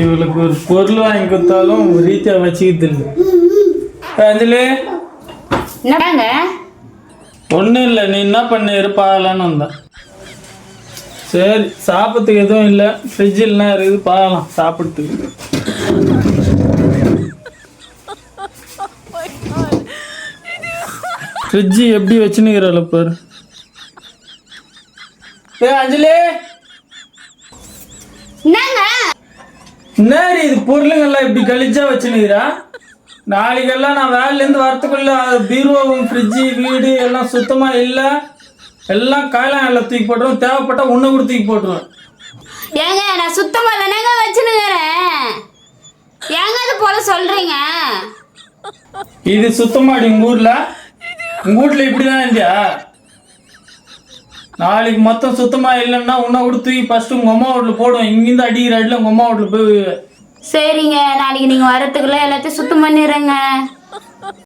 இவளுக்கு ஒரு பொருள் வாங்கி கொடுத்தாலும் ரீத்தியா வச்சுக்கிட்டு இல்லை. அஞ்சலி. என்னங்க ஒன்றும் இல்லை. நீ என்ன பண்ண? இருப்பாகலான்னு வந்தேன் சரி சாப்பிட்றதுக்கு எதுவும் இல்லை. ஃப்ரிட்ஜில் இருக்குது? பார்க்கலாம். சாப்பிட்றதுக்கு. ஃப்ரிட்ஜு எப்படி வச்சுன்னுக்கிறாள் பாரு. ஏ அஞ்சலி? என்னங்க? என்னடி இது பொருளுங்கெல்லாம் இப்படி கழிச்சா வச்சுனுக்கிறா நாளைக்கெல்லாம் நான் வேலையிலேருந்து வரத்துக்குள்ள பீரோவும் ஃப்ரிட்ஜு வீடு எல்லாம் சுத்தமாக இல்லை. எல்லாம் காயெல்லாம் எல்லாம் தூக்கி போட்டுருவோம் தேவைப்பட்டா உன்னை கூட தூக்கி போட்டுருவேன். ஏங்க நான் சுத்தமா தானேங்க வச்சுனுக்கிறேன் ஏங்க அது போல சொல்றீங்க? இது சுத்தமாடி உங்கள் ஊரில்? உங்கள் வீட்டில் இப்படி தான் இருந்தியா நாளைக்கு மொத்தம் சுத்தமாக இல்லைன்னா உன்னை கூட தூக்கி ஃபஸ்ட்டு உங்கள் அம்மா வீட்டில் போடும் இங்கேருந்து அடிக்கிற அடியில் உங்கள் அம்மா வீட்டில் போய் சரிங்க நாளைக்கு நீங்க வரத்துக்குள்ள எல்லாத்தையும் சுத்தம் பண்ணிடுறேங்க.